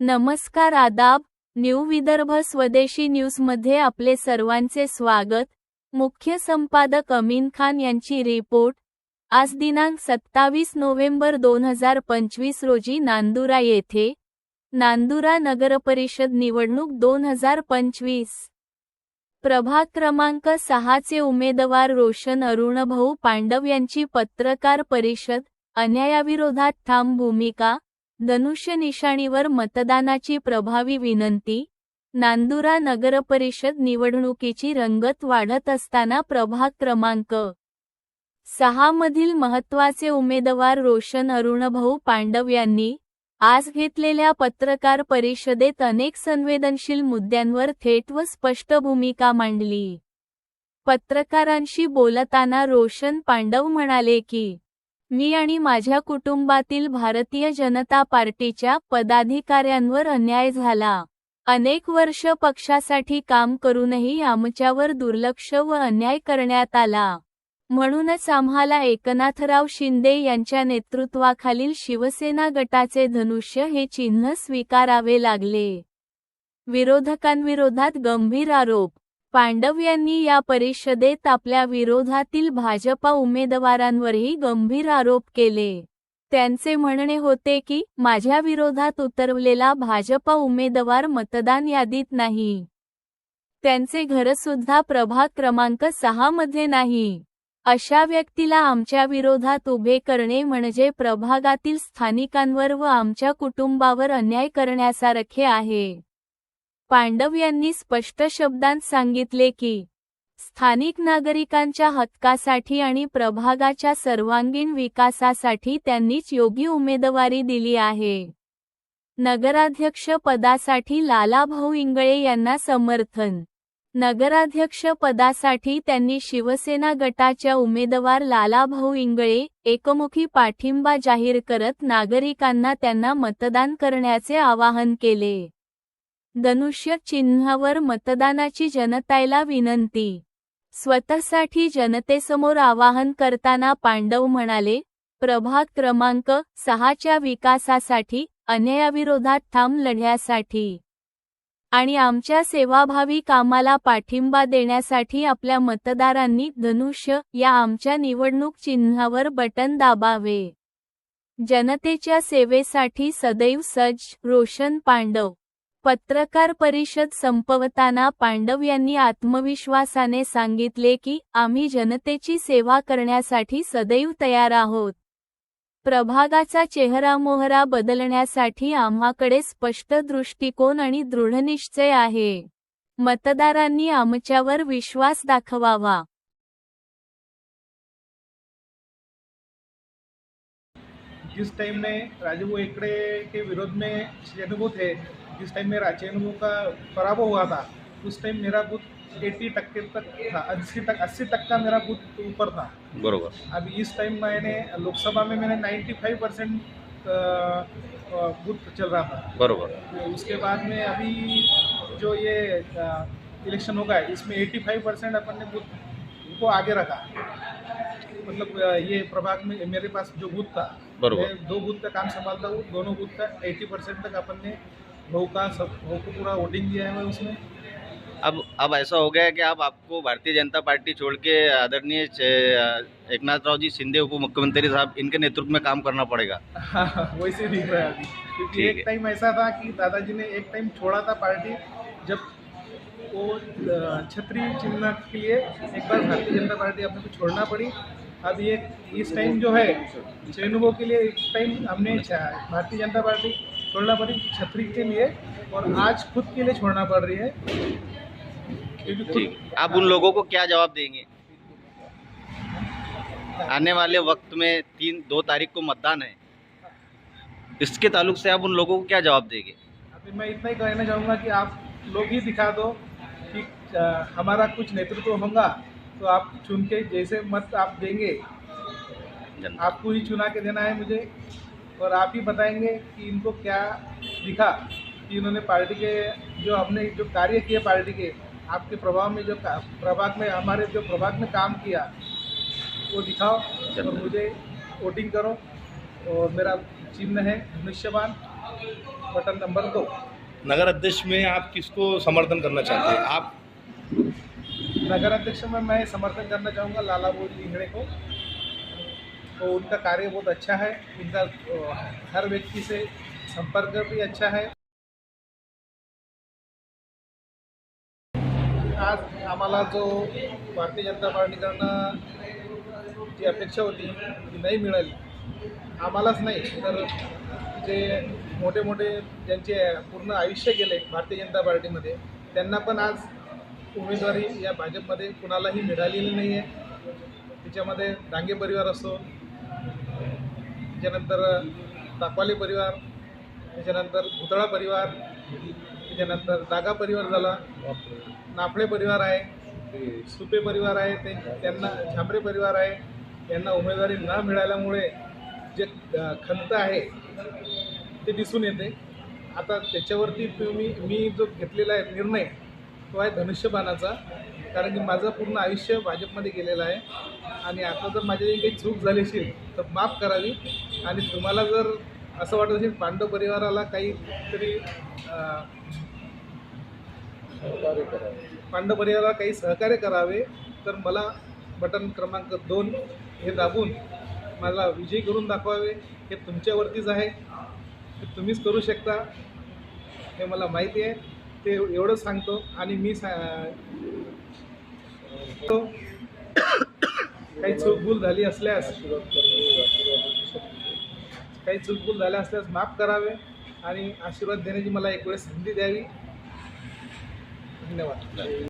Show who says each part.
Speaker 1: नमस्कार आदाब न्यू विदर्भ स्वदेशी न्यूजमध्ये आपले सर्वांचे स्वागत. मुख्य संपादक अमीन खान यांची रिपोर्ट. आज दिनांक सत्तावीस नोव्हेंबर दोन हजार पंचवीस रोजी नांदुरा येथे. नांदुरा नगरपरिषद निवडणूक दोन हजार पंचवीस. प्रभाग क्रमांक सहाचे उमेदवार रोशन अरुणभाऊ पांडव यांची पत्रकार परिषद अन्यायाविरोधात ठाम भूमिका धनुष्य निशाणीवर मतदानाची प्रभावी विनंती नांदुरा नगरपरिषद निवडणुकीची रंगत वाढत असताना प्रभाग क्रमांक सहा मधील महत्त्वाचे उमेदवार रोशन अरुणभाऊ पांडव यांनी आज घेतलेल्या पत्रकार परिषदेत अनेक संवेदनशील मुद्द्यांवर थेट व स्पष्ट भूमिका मांडली. पत्रकारांशी बोलताना रोशन पांडव म्हणाले की मी आणि माझ्या कुटुंबातील भारतीय जनता पार्टीच्या पदाधिकाऱ्यांवर अन्याय झाला. अनेक वर्ष पक्षासाठी काम करूनही आमच्यावर दुर्लक्ष व अन्याय करण्यात आला. म्हणूनच आम्हाला एकनाथराव शिंदे यांच्या नेतृत्वाखालील शिवसेना गटाचे धनुष्य हे चिन्ह स्वीकारावे लागले. विरोधकांविरोधात गंभीर आरोप. पांडव यांनी या परिषदेत आपल्या विरोधातील भाजपा उमेदवारांवरही गंभीर आरोप केले. त्यांचे म्हणणे होते की माझ्या विरोधात उतरवलेला भाजपा उमेदवार मतदान यादीत नाही. त्यांचे घरसुद्धा प्रभाग क्रमांक सहा मध्ये नाही. अशा व्यक्तीला आमच्या विरोधात उभे करणे म्हणजे प्रभागातील स्थानिकांवर व आमच्या कुटुंबावर अन्याय करण्यासारखे आहे. पांडव यांनी स्पष्ट शब्दांत सांगितले की स्थानिक नागरिकांच्या हक्कासाठी आणि प्रभागाच्या सर्वांगीण विकासासाठी त्यांनीच योग्य उमेदवारी दिली आहे. नगराध्यक्ष पदासाठी लालाभाऊ इंगळे यांना समर्थन नगराध्यक्ष पदासाठी त्यांनी शिवसेना गटाच्या उमेदवार लालाभाऊ इंगळे एकमुखी पाठिंबा जाहीर करत नागरिकांना त्यांना मतदान करण्याचे आवाहन केले. धनुष्य चिन्हावर मतदानाची जनतायला विनंती. स्वतःसाठी जनतेसमोर आवाहन करताना पांडव म्हणाले प्रभाग क्रमांक सहाच्या विकासासाठी अन्यायाविरोधात ठाम लढ्यासाठी आणि आमच्या सेवाभावी कामाला पाठिंबा देण्यासाठी आपल्या मतदारांनी धनुष्य या आमच्या निवडणूक चिन्हावर बटन दाबावे. जनतेच्या सेवेसाठी सदैव सज्ज रोशन पांडव. पत्रकार परिषद संपवताना पांडव यांनी आत्मविश्वासाने सांगितले की आम्ही जनतेची सेवा करण्यासाठी सदैव तयार आहोत. प्रभागाचा चेहरामोहरा बदलण्यासाठी आम्हाकडे स्पष्ट दृष्टिकोन आणि दृढनिश्चय आहे. मतदारांनी आमच्यावर विश्वास दाखवावा.
Speaker 2: जिस टाइम में राजीव एकड़े के विरोध में अनुभूत है जिस टाइम मेरा चेनुबू का पराभव हुआ था उस टाइम मेरा बूथ एट्टी टक्के तक था अस्सी तक अस्सी तक का मेरा बूथ ऊपर था।
Speaker 3: बरोबर।
Speaker 2: अब इस टाइम मैंने लोकसभा में मैंने 95 परसेंट बूथ चल रहा था।
Speaker 3: बरोबर।
Speaker 2: तो उसके बाद में अभी जो ये इलेक्शन होगा इसमें 85 परसेंट अपन ने बूथ को आगे रखा। मतलब ये प्रभाग में मेरे पास जो बूथ था। मैं दो बूथ का काम संभालता हूँ दोनों बूथ का 80 परसेंट तक अपन ने बहू का सब बहू को पूरा वोटिंग दिया है मैं उसमें।
Speaker 3: अब अब ऐसा हो गया है कि अब आपको भारतीय जनता पार्टी छोड़ के आदरणीय चे- एकनाथ राव जी शिंदे उप मुख्यमंत्री साहब इनके नेतृत्व में काम करना पड़ेगा।
Speaker 2: वैसे दिख रहा है अभी। क्योंकि एक टाइम ऐसा था कि दादाजी ने एक टाइम छोड़ा था पार्टी जब वो छतरी चिन्ह के लिए एक बार भारतीय जनता पार्टी अपने को छोड़ना पड़ी। अब ये इस टाइम जो है चेनुबो के लिए एक टाइम हमने भारतीय जनता पार्टी छोड़ना पड़ी छतरी के लिए और आज खुद के लिए छोड़ना पड़ रही है।
Speaker 3: ठीक आप उन लोगों को क्या जवाब देंगे? आने वाले वक्त में तीन दो तारीख को मतदान है। इसके ताल्लुक से आप उन लोगों को क्या जवाब देंगे?
Speaker 2: अभी मैं इतना ही कहना चाहूँगा कि आप लोग ही दिखा दो कि हमारा कुछ नेतृत्व होगा तो आप चुन के जैसे मत आप देंगे। आपको ही चुना के देना है मुझे और आप ही बताएँगे कि इनको क्या दिखा कि इन्होंने पार्टी के जो हमने जो कार्य किए पार्टी के आपके प्रभाव में जो प्रभाग में हमारे जो प्रभाग में काम किया वो दिखाओ और मुझे वोटिंग करो और मेरा चिन्ह है धनुष्यबान बटन नंबर दो।
Speaker 4: नगर अध्यक्ष में आप किसको समर्थन करना चाहते हैं? आप
Speaker 2: नगर अध्यक्ष में मैं समर्थन करना चाहूँगा लाला बोली लिंगड़े को। तो उनका कार्य बहुत अच्छा है। उनका हर व्यक्ति से संपर्क भी अच्छा है। आज आम्हाला जो भारतीय जनता पार्टीकडनं जी अपेक्षा होती ती नाही मिळाली. आम्हालाच नाही तर जे मोठे मोठे ज्यांचे पूर्ण आयुष्य गेले भारतीय जनता पार्टीमध्ये त्यांना पण आज उमेदवारी या भाजपमध्ये कुणालाही मिळालेली नाही आहे त्याच्यामध्ये डांगे परिवार असो त्याच्यानंतर ताकवाले परिवार त्याच्यानंतर भुतळा परिवार त्याच्यानंतर दागा परिवार झाला. नाफळे परिवार आहे. सुपे परिवार आहे. ते त्यांना झांबरे परिवार आहे. यांना उमेदवारी न मिळाल्यामुळे जे खंत आहे ते दिसून येते. आता त्याच्यावरती तुम्ही मी जो घेतलेला आहे निर्णय तो आहे धनुष्यबाणाचा. कारण की माझं पूर्ण आयुष्य भाजपमध्ये गेलेलं आहे. आणि आता जर माझी काही चूक झाली असेल तर माफ करावी. आणि तुम्हाला जर असं वाटत असेल पांडव परिवाराला काहीतरी अ, पांडव परिवाराला काही सहकार्य करावे तर मला बटन क्रमांक दोन हे दाबून मला विजयी करून दाखवावे. हे तुमच्यावरतीच आहे. हे तुम्हीच करू शकता. हे मला माहिती आहे. ते एवढंच सांगतो आणि मी सा तो काही चूकभूल झाली असल्यास काही चूकभूल झाल्या असल्यास माफ करावे आणि आशीर्वाद देण्याची मला एक वेळेस संधी द्यावी. धन्यवाद.